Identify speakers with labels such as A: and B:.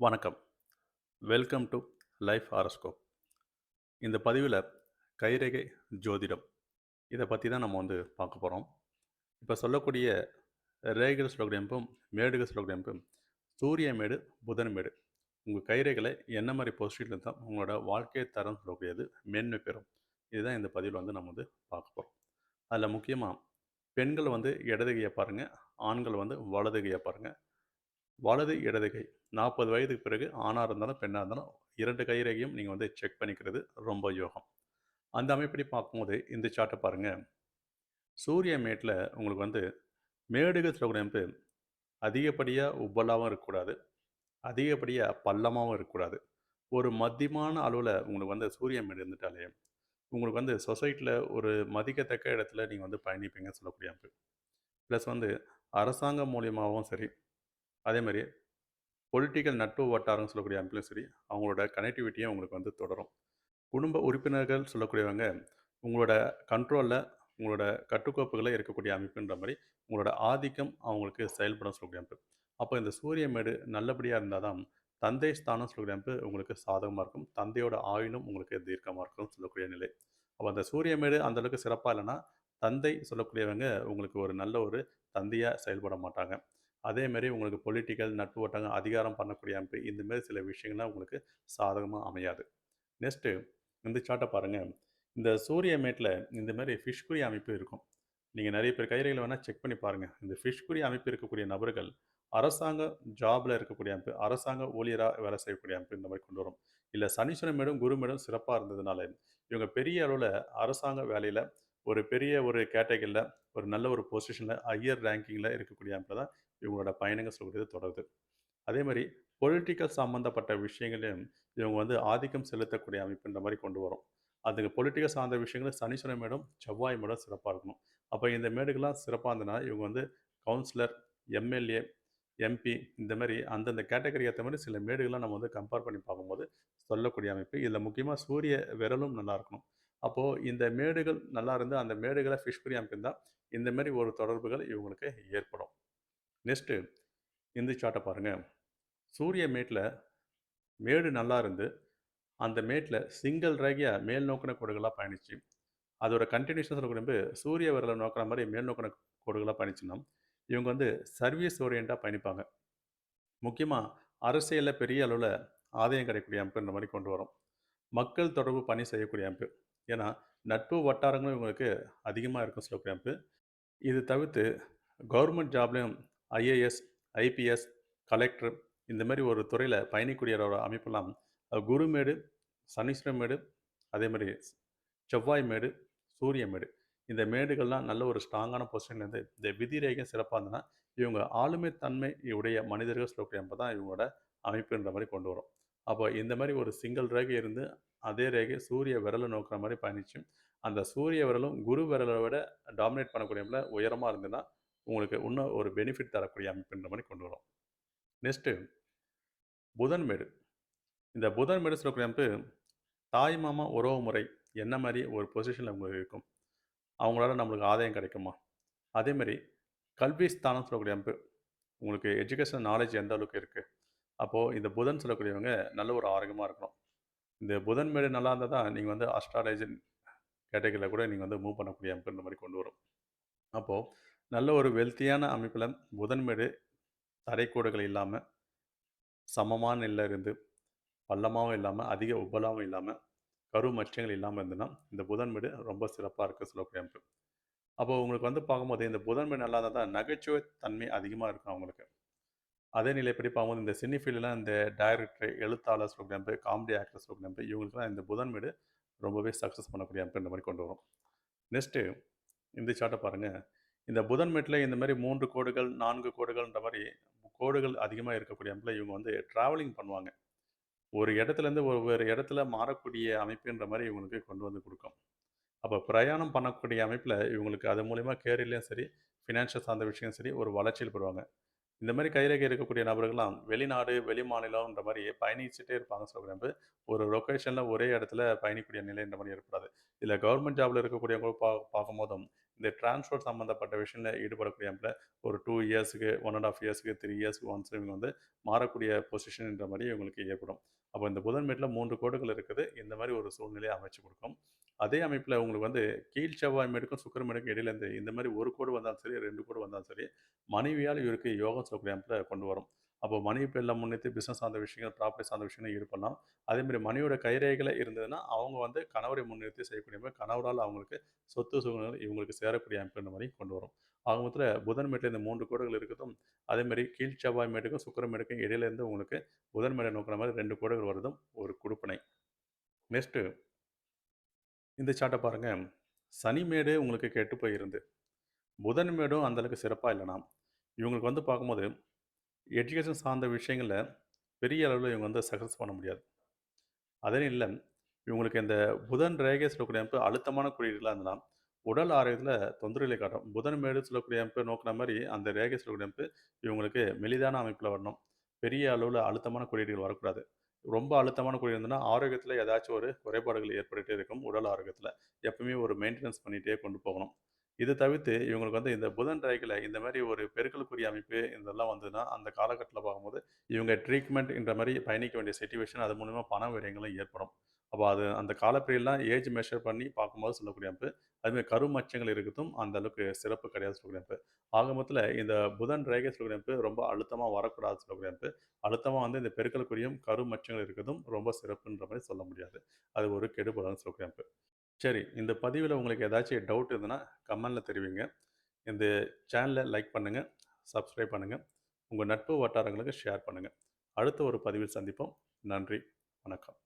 A: வணக்கம். Welcome to life horoscope இந்த பதிவில் கைரேகை ஜோதிடம் இதை பற்றி தான் நம்ம வந்து பார்க்க போகிறோம் இப்போ சொல்லக்கூடிய ரேகர் சொல்லக்கூடிய மேடுகள் சொல்லக்கூடிய சூரிய மேடு புதன் மேடு உங்கள் கைரேகளை என்ன மாதிரி பொசிஷனில் இருந்தால் உங்களோட வாழ்க்கை தரம் சொல்லக்கூடியது மேன்மை பெறும். இதுதான் இந்த பதிவில் வந்து நம்ம வந்து பார்க்க போகிறோம் அதில் முக்கியமாக பெண்கள் வந்து இடதுகையை பாருங்கள் ஆண்கள் வந்து வலதுகையை பாருங்கள் வலது இடது கை. நாற்பது வயதுக்கு பிறகு ஆணாக இருந்தாலும் பெண்ணாக இருந்தாலும் இரண்டு கைரேகையும் நீங்கள் வந்து செக் பண்ணிக்கிறது ரொம்ப யோகம். அந்த அமைப்படி பார்க்கும்போது இந்த சார்ட்டை பாருங்கள் சூரிய மேட்டில் உங்களுக்கு வந்து மேடுகள் சொல்லக்கூடிய அதிகப்படியாக உப்பலாகவும் இருக்கக்கூடாது. அதிகப்படியாக பள்ளமாகவும் இருக்கக்கூடாது. ஒரு மத்தியமான அளவில் உங்களுக்கு வந்து சூரிய மேடு இருந்துட்டாலே உங்களுக்கு வந்து சொசைட்டியில் ஒரு மதிக்கத்தக்க இடத்துல நீங்கள் வந்து பயணிப்பீங்கன்னு சொல்லக்கூடிய அமைப்பு. ப்ளஸ் வந்து அரசாங்கம் மூலியமாகவும் சரி அதே மாதிரி பொலிட்டிக்கல் நட்பு வட்டாரம்னு சொல்லக்கூடிய அமைப்பிலும் சரி அவங்களோட கனெக்டிவிட்டியும் உங்களுக்கு வந்து தொடரும். குடும்ப உறுப்பினர்கள் சொல்லக்கூடியவங்க உங்களோட கண்ட்ரோலில் உங்களோட கட்டுக்கோப்புகளில் இருக்கக்கூடிய அமைப்புன்ற மாதிரி உங்களோட ஆதிக்கம் அவங்களுக்கு செயல்படும் சொல்லக்கூடிய அமைப்பு. அப்போ இந்த சூரிய மேடு நல்லபடியாக இருந்தால் தான் தந்தை ஸ்தானம் சொல்லக்கூடிய அமைப்பு உங்களுக்கு சாதகமாக இருக்கும். தந்தையோட ஆயுளும் உங்களுக்கு தீர்க்கமாக இருக்கும் சொல்லக்கூடிய நிலை. அப்போ அந்த சூரிய மேடு அந்தளவுக்கு சிறப்பாக இல்லைன்னா தந்தை சொல்லக்கூடியவங்க உங்களுக்கு ஒரு நல்ல ஒரு தந்தையாக செயல்பட மாட்டாங்க. அதேமாரி உங்களுக்கு பொலிட்டிக்கல் நட்பு வட்டங்கள் அதிகாரம் பண்ணக்கூடிய அமைப்பு இந்தமாரி சில விஷயங்கள்லாம் உங்களுக்கு சாதகமாக அமையாது. நெக்ஸ்ட்டு இந்த சார்ட்டை பாருங்கள் இந்த சூரிய மேட்டில் இந்த மாதிரி ஃபிஷ்குரி அமைப்பு இருக்கும். நீங்கள் நிறைய பேர் கைரேகையில் வேணால் செக் பண்ணி பாருங்கள் இந்த ஃபிஷ்குரிய அமைப்பு இருக்கக்கூடிய நபர்கள் அரசாங்க ஜாபில் இருக்கக்கூடிய அமைப்பு அரசாங்க ஊழியராக வேலை செய்யக்கூடிய அமைப்பு இந்த மாதிரி கொண்டு வரும். இல்லை சனீஸ்வரன் மேடும் குரு மேடும் சிறப்பாக இருந்ததுனால இவங்க பெரிய அளவில் அரசாங்க வேலையில் ஒரு பெரிய ஒரு கேட்டகரியில் ஒரு நல்ல ஒரு பொசிஷனில் ஹையர் ரேங்கிங்கில் இருக்கக்கூடிய அமைப்பில் தான் இவங்களோட பயணங்கள் சொல்லக்கூடியது தொடருது. அதே மாதிரி பொலிட்டிக்கல் சம்மந்தப்பட்ட விஷயங்களையும் இவங்க வந்து ஆதிக்கம் செலுத்தக்கூடிய அமைப்புன்ற மாதிரி கொண்டு வரும். அதுக்கு பொலிட்டிக்கல் சார்ந்த விஷயங்கள் சனீஸ்வரன் மேடம் செவ்வாய் மேடம் சிறப்பாக இருக்கணும். அப்போ இந்த மேடுகள்லாம் சிறப்பாக இருந்ததுன்னா இவங்க வந்து கவுன்சிலர் எம்எல்ஏ எம்பி இந்த மாதிரி அந்தந்த கேட்டகரி ஏற்ற மாதிரி சில மேடுகள்லாம் நம்ம வந்து கம்பேர் பண்ணி பார்க்கும்போது சொல்லக்கூடிய அமைப்பு. இதில் முக்கியமாக சூரிய விரலும் நல்லா இருக்கணும். அப்போது இந்த மேடுகள் நல்லா இருந்து அந்த மேடுகளை ஃபிஷ் பண்ணி அமைப்பிருந்தால் இந்த மாதிரி ஒரு தொடர்புகள் இவங்களுக்கு ஏற்படும். நெக்ஸ்ட்டு இந்த சார்ட்டை பாருங்கள் சூரிய மேட்டில் மேடு நல்லா இருந்து அந்த மேட்டில் சிங்கிள் ரேகையாக மேல் நோக்கின கோடுகளாக பயணிச்சு அதோட கண்டினியூஷன் சொல்லக்கூடிய சூரிய விரலை நோக்கிற மாதிரி மேல் நோக்கின கோடுகளாக பயணிச்சுன்னா இவங்க வந்து சர்வீஸ் ஓரியண்டாக பயணிப்பாங்க. முக்கியமாக அரசியலில் பெரிய அளவில் ஆதாயம் கிடைக்கக்கூடிய அமைப்புன்ற மாதிரி கொண்டு வரும். மக்கள் தொடர்பு பணி செய்யக்கூடிய அமைப்பு. ஏன்னா நட்பு வட்டாரங்களும் இவங்களுக்கு அதிகமாக இருக்கும் சொல்லக்கூடிய அமைப்பு. இது தவிர்த்து கவர்மெண்ட் ஜாப்லேயும் ஐஏஎஸ் ஐபிஎஸ் கலெக்டர் இந்த மாதிரி ஒரு துறையில் பயணிக்கூடியவரோட அமைப்பெல்லாம் குருமேடு சனீஸ்வரமேடு அதே மாதிரி செவ்வாய் மேடு சூரிய மேடு. இந்த மேடுகள்லாம் நல்ல ஒரு ஸ்ட்ராங்கான பொசிஷன்லேருந்து இந்த விதிரேகம் சிறப்பாக இருந்ததுன்னா இவங்க ஆளுமை தன்மை உடைய மனிதர்கள் சொல்லக்கூடிய அமைப்பு தான் இவங்களோட அமைப்புன்ற மாதிரி கொண்டு வரும். அப்போ இந்த மாதிரி ஒரு சிங்கிள் ரேகை இருந்து அதே ரேகை சூரிய விரலை நோக்கிற மாதிரி பயணிச்சு அந்த சூரிய விரலும் குரு விரலை விட டாமினேட் பண்ணக்கூடிய உயரமாக இருந்ததுன்னா உங்களுக்கு இன்னும் ஒரு பெனிஃபிட் தரக்கூடிய அமைப்புன்ற மாதிரி கொண்டு வரும். நெக்ஸ்ட்டு புதன் மேடு. இந்த புதன் மேடு சொல்லக்கூடிய அமைப்பு தாய் மாமா உறவு முறை என்ன மாதிரி ஒரு பொசிஷனில் உங்களுக்கு இருக்கும்? அவங்களால நம்மளுக்கு ஆதாயம் கிடைக்குமா? அதே மாதிரி கல்வி ஸ்தானம் சொல்லக்கூடிய அமைப்பு உங்களுக்கு எஜுகேஷன் நாலேஜ் எந்த அளவுக்கு இருக்குது அப்போது இந்த புதன் சொல்லக்கூடியவங்க நல்ல ஒரு ஆரோக்கியமாக இருக்கணும். இந்த புதன் மேடு நல்லா இருந்தால் தான் நீங்கள் வந்து அஸ்ட்ராலஜி கேட்டகரியில் கூட நீங்கள் வந்து மூவ் பண்ணக்கூடிய அமைப்புன்ற மாதிரி கொண்டு வரும். அப்போது நல்ல ஒரு வெல்த்தியான அமைப்பில் புதன்மேடு தரைக்கோடுகள் இல்லாமல் சமமான நிலையில் இருந்து பள்ளமாகவும் இல்லாமல் அதிக உபலாகவும் இல்லாமல் கரு மச்சங்கள் இல்லாமல் இருந்ததுன்னா இந்த புதன்மேடு ரொம்ப சிறப்பாக இருக்குது சொல்லக்கூடிய அமைப்பு. அப்போது உங்களுக்கு வந்து பார்க்கும்போது இந்த புதன்மேடு நல்லா இருந்தால் தான் நகைச்சுவை தன்மை அதிகமாக இருக்கும் அவங்களுக்கு. அதே நிலைப்படி பார்க்கும்போது இந்த சினி ஃபீல்டெலாம் இந்த டைரக்டர் எழுத்தாளர் சொல்லக்கூடிய அமைப்பு காமெடி ஆக்டர் சொல்லக்கூடிய அமைப்பு இவங்களுக்குலாம் இந்த புதன்மேடு ரொம்பவே சக்ஸஸ் பண்ணக்கூடிய அமைப்பு இந்த மாதிரி கொண்டு வரும். நெக்ஸ்ட்டு இந்த சார்ட்டை பாருங்கள் இந்த புதன் மெட்டில் இந்த மாதிரி மூன்று கோடுகள் நான்கு கோடுகள்ன்ற மாதிரி கோடுகள் அதிகமாக இருக்கக்கூடிய அமைப்பில் இவங்க வந்து ட்ராவலிங் பண்ணுவாங்க. ஒரு இடத்துலேருந்து ஒவ்வொரு இடத்துல மாறக்கூடிய அமைப்புன்ற மாதிரி இவங்களுக்கு கொண்டு வந்து கொடுக்கும். அப்போ பிரயாணம் பண்ணக்கூடிய அமைப்பில் இவங்களுக்கு அது மூலிமா கேரியர்லேயும் சரி ஃபினான்ஷியல் சார்ந்த விஷயம் சரி ஒரு வளர்ச்சியில் பெறுவாங்க. இந்த மாதிரி கைரேகை இருக்கக்கூடிய நபர்கள்லாம் வெளிநாடு, வெளி மாநிலம்ன்ற மாதிரி பயணிச்சுட்டே இருப்பாங்க சில ஒரு லொக்கேஷனில் ஒரே இடத்துல பயணிக்கக்கூடிய நிலைன்ற மாதிரி ஏற்படாது. இதில் கவர்மெண்ட் ஜாபில் இருக்கக்கூடியவங்க பா பார்க்கும்போதும், இந்த டிரான்ஸ்போர்ட் சம்மந்தப்பட்ட விஷயங்களில் ஈடுபடக்கூடிய ஆட்கள ஒரு டூ இயர்ஸுக்கு ஒன் அண்ட் ஆஃப் இயர்ஸுக்கு த்ரீ இயர்ஸ்க்கு ஒன்ஸ் இவங்க வந்து மாறக்கூடிய பொசிஷன்ன்ற மாதிரி இவங்களுக்கு ஏற்படும். அப்போ இந்த புதன் வீட்ல 3 கோடுகள் இருக்குது. இந்த மாதிரி ஒரு சூழ்நிலையை அமைச்சு கொடுக்கும் அதே அமைப்பில் உங்களுக்கு வந்து கீழ் செவ்வாய் மேடுக்கும், சுக்கர மேடுக்கும் இடையிலேருந்து இந்த மாதிரி ஒரு கோடு வந்தாலும் சரி, ரெண்டு கோடு வந்தாலும் சரி, மனைவியால் இவருக்கு யோகம் சொல்லக்கூடிய அமைப்புல கொண்டு வரும். அப்போ மணி பேர்ல முன்னிட்டு பிசினஸ் சார்ந்த விஷயங்கள், ப்ராப்பர்ட்டி சார்ந்த விஷயங்கள் ஈடுபடலாம். அதேமாதிரி மணியோட கைரேகையில இருந்ததுன்னா, அவங்க வந்து கணவரை முன்னிறுத்தி செய்யக்கூடிய மாதிரி கணவரால் அவங்களுக்கு சொத்து சுகங்கள் இவங்களுக்கு சேரக்கூடிய அமைப்புன்ற மாதிரி கொண்டு வரும். ஆக மொத்தத்தில் புதன் மேட்டில் இந்த மூன்று கோடுகள் இருக்கதும், அதேமாதிரி கீழ் செவ்வாய் மேட்டுக்கும், சுக்கர மேட்டுக்கும் இடையிலேருந்து உங்களுக்கு புதன் மேடை நோக்குற மாரி 2 கோடுகள் வருதும் ஒரு குடுப்பினை. நெக்ஸ்ட்டு இந்த சாட்டை பாருங்கள் சனி மேடு உங்களுக்கு கெட்டு போயிருந்து. புதன் மேடும் அந்தளவுக்கு சிறப்பாக இல்லைனா இவங்களுக்கு வந்து பார்க்கும்போது, எஜுகேஷன் சார்ந்த விஷயங்களில் பெரிய அளவில் இவங்க வந்து சக்சஸ் பண்ண முடியாது. அதே இல்லை இவங்களுக்கு இந்த புதன் ரேகை சொல்லக்கூடிய அமைப்பு அழுத்தமான குறியீடுகளா இருந்ததுனா, உடல் ஆரோக்கியத்தில் தொந்தரவுகளை காட்டும். புதன் மேடு சொல்லக்கூடிய அமைப்பு நோக்குன மாதிரி அந்த ரேகை சொல்லக்கூடிய அமைப்பு இவங்களுக்கு மெலிதான அமைப்பில் வரணும். பெரிய அளவில் அழுத்தமான குறியீடுகள் வரக்கூடாது. ரொம்ப அழுத்தமான குறியீடு இருந்ததுன்னா, ஆரோக்கியத்தில் ஏதாச்சும் ஒரு குறைபாடுகள் ஏற்பட்டுகிட்டே இருக்கும், உடல் ஆரோக்கியத்தில் எப்பவுமே ஒரு மெயின்டெனன்ஸ் பண்ணிகிட்டே கொண்டு போகணும். இது தவிர்த்து இவங்களுக்கு வந்து இந்த புதன் ரேகையில இந்த மாதிரி ஒரு பெருக்கலுக்குரிய அமைப்பு இதெல்லாம் வந்ததுன்னா, அந்த காலகட்டத்தில் பார்க்கும்போது, இவங்க ட்ரீட்மெண்ட்ன்ற மாதிரி பயணிக்க வேண்டிய சுச்சுவேஷன் அது மூலிமா பண விரயங்களும் ஏற்படும். அப்போ அது அந்த காலப்பிரியெல்லாம் ஏஜ் மெஷர் பண்ணி பார்க்கும்போது சொல்லக்கூடிய அமைப்பு. அதுமாதிரி கருமச்சங்கள் இருக்கட்டும், அந்த அளவுக்கு சிறப்பு கிடையாது சொல்லக்கூடிய அமைப்பு. ஆக மொத்தத்தில் இந்த புதன் ரேகை சொல்லக்கூடிய அமைப்பு ரொம்ப அழுத்தமாக வரக்கூடாது சொல்லக்கூடிய அமைப்பு. அழுத்தமாக வந்து இந்த பெருக்கலுக்குரியும் கருமச்சங்கள் இருக்கிறதும் ரொம்ப சிறப்புன்ற மாதிரி சொல்ல முடியாது. அது ஒரு கெடுபலன்னு சொல்லக்கூடிய அமைப்பு. சரி, இந்த பதிவில் உங்களுக்கு ஏதாச்சும் டவுட் இருந்ததுன்னா, கமெண்டில் தெரிவிங்க. இந்த சேனலை லைக் பண்ணுங்கள் சப்ஸ்கிரைப் பண்ணுங்கள் உங்கள் நட்பு வட்டாரங்களுக்கு ஷேர் பண்ணுங்கள் அடுத்த ஒரு பதிவில் சந்திப்போம். நன்றி, வணக்கம்.